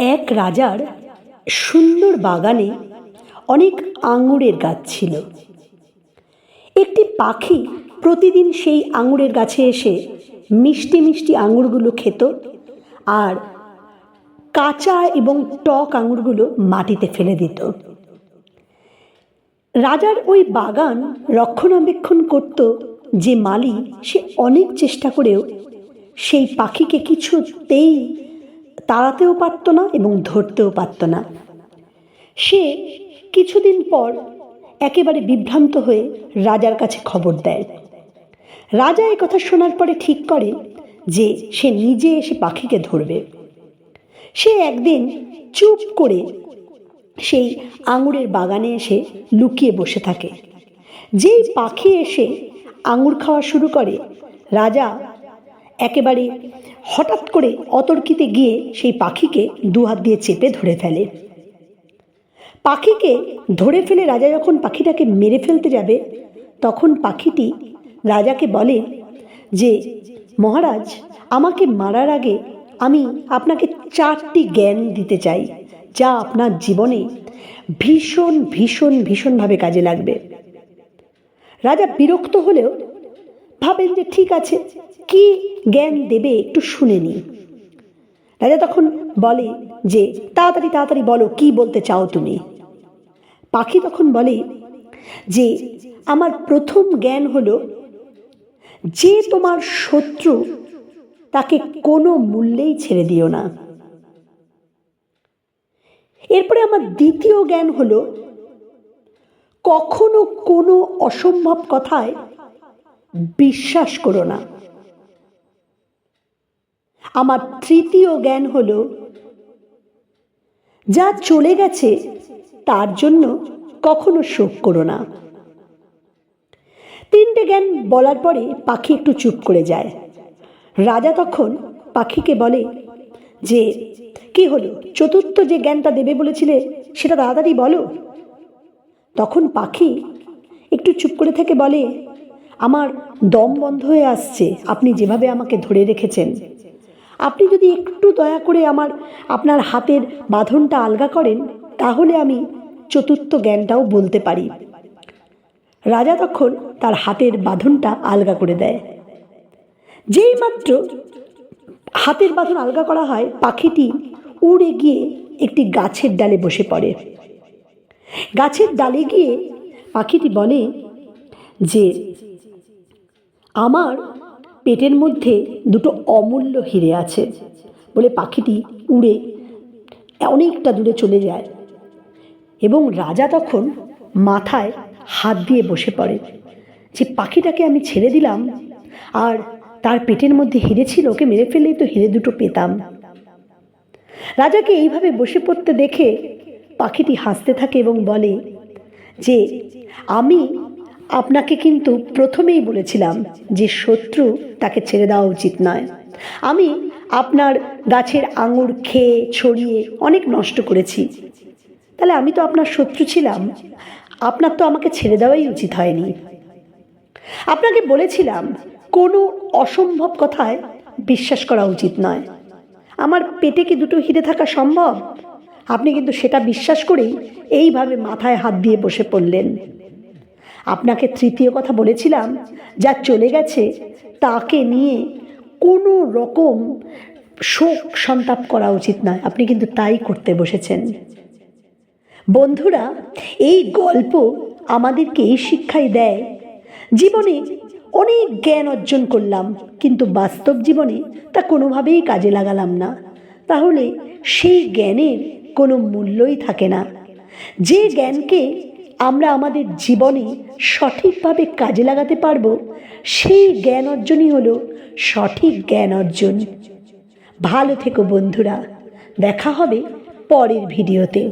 এক রাজার সুন্দর বাগানে অনেক আঙুরের গাছ ছিল। একটি পাখি প্রতিদিন সেই আঙুরের গাছে এসে মিষ্টি মিষ্টি আঙুরগুলো খেত আর কাঁচা এবং টক আঙুরগুলো মাটিতে ফেলে দিত। রাজার ওই বাগান রক্ষণাবেক্ষণ করত যে মালি সে অনেক চেষ্টা করেও সেই পাখিকে কিছুতেই তাড়াতেও পারত না এবং ধরতেও পারত না। সে কিছুদিন পর একেবারে বিভ্রান্ত হয়ে রাজার কাছে খবর দেয়। রাজা এই কথা শোনার পরে ঠিক করে যে সে নিজে এসে পাখিকে ধরবে। সে একদিন চুপ করে সেই আঙুরের বাগানে এসে লুকিয়ে বসে থাকে। যেই পাখি এসে আঙুর খাওয়া শুরু করে, রাজা একেবারে হঠাৎ করে অতর্কিতে গিয়ে সেই পাখিকে দুহাত দিয়ে চেপে ধরে ফেলে। পাখিকে ধরে ফেলে রাজা যখন পাখিটাকে মেরে ফেলতে যাবে, তখন পাখিটি রাজাকে বলে যে, মহারাজ, আমাকে মারার আগে আমি আপনাকে চারটি জ্ঞান দিতে চাই, যা আপনার জীবনে ভীষণ ভীষণ, ভীষণভাবে কাজে লাগবে। রাজা বিরক্ত হলেও ভাবেন যে ঠিক আছে, কি জ্ঞান দেবে একটু শুনে নি রাজা তখন বলে যে, তাড়াতাড়ি তাড়াতাড়ি বলো, কি বলতে চাও তুমি? পাখি তখন বলে যে, আমার প্রথম জ্ঞান হলো যে তোমার শত্রু তাকে কোনো মূল্যেই ছেড়ে দিও না। এরপরে আমার দ্বিতীয় জ্ঞান হলো কখনো কোনো অসম্ভব কথায় বিশ্বাস করো না। আমার তৃতীয় জ্ঞান হলো, যা চলে গেছে তার জন্য কখনো শোক করো না। তিনটে জ্ঞান বলার পরে পাখি একটু চুপ করে যায়। রাজা তখন পাখিকে বলে যে, কি হলো? চতুর্থ যে জ্ঞানটা দেবে বলেছিলে, সেটা তাড়াতাড়ি বলো। তখন পাখি একটু চুপ করে থেকে বলে আমার দম বন্ধ হয়ে আসছে। আপনি যেভাবে আমাকে ধরে রেখেছেন। আপনি যদি একটু দয়া করে আমার, আপনার হাতের বাঁধনটা আলগা করেন, তাহলে আমি চতুর্থ জ্ঞানটাও বলতে পারি। রাজা তখন তার হাতের বাঁধনটা আলগা করে দেয়। যেই মাত্র হাতের বাঁধন আলগা করা হয়, পাখিটি উড়ে গিয়ে একটি গাছের ডালে বসে পড়ে। গাছের ডালে গিয়ে পাখিটি বলে যে আমার পেটের মধ্যে দুটো অমূল্য হিরে আছে বলে পাখিটি উড়ে অনেকটা দূরে চলে যায় এবং রাজা তখন মাথায় হাত দিয়ে বসে পড়ে। যে পাখিটাকে আমি ছেড়ে দিলাম আর তার পেটের মধ্যে হিরে ছিল, ওকে মেরে ফেললেই তো হিরে দুটো পেতাম। রাজাকে এইভাবে বসে পড়তে দেখে পাখিটি হাসতে থাকে এবং বলে যে, আমি আপনাকে কিন্তু প্রথমেই বলেছিলাম যে শত্রু তাকে ছেড়ে দেওয়া উচিত নয়। আমি আপনার গাছের আঙুর খেয়ে, ছড়িয়ে অনেক নষ্ট করেছি। তাহলে আমি তো আপনার শত্রু ছিলাম। আপনার তো আমাকে ছেড়ে দেওয়াই উচিত হয়নি। আপনাকে বলেছিলাম, কোনো অসম্ভব কথায় বিশ্বাস করা উচিত নয়। আমার পেটে কি দুটো হিরে থাকা সম্ভব? আপনি কিন্তু সেটা বিশ্বাস করেই এইভাবে মাথায় হাত দিয়ে বসে পড়লেন। আপনাকে তৃতীয় কথা বলেছিলাম, যা চলে গেছে, তাকে নিয়ে কোনো রকম শোক সন্তাপ করা উচিত নয়। আপনি কিন্তু তাই করতে বসেছেন। বন্ধুরা, এই গল্প আমাদেরকে এই শিক্ষাই দেয়, জীবনে অনেক জ্ঞান অর্জন করলাম, কিন্তু বাস্তব জীবনে তা কোনোভাবেই কাজে লাগালাম না। তাহলে সেই জ্ঞানের কোনো মূল্যই থাকে না। যে জ্ঞানকে আমরা আমাদের জীবনে সঠিকভাবে কাজে লাগাতে পারব, সেই জ্ঞান অর্জনই হল সঠিক জ্ঞান অর্জন। ভালো থেকো বন্ধুরা, দেখা হবে পরের ভিডিওতে।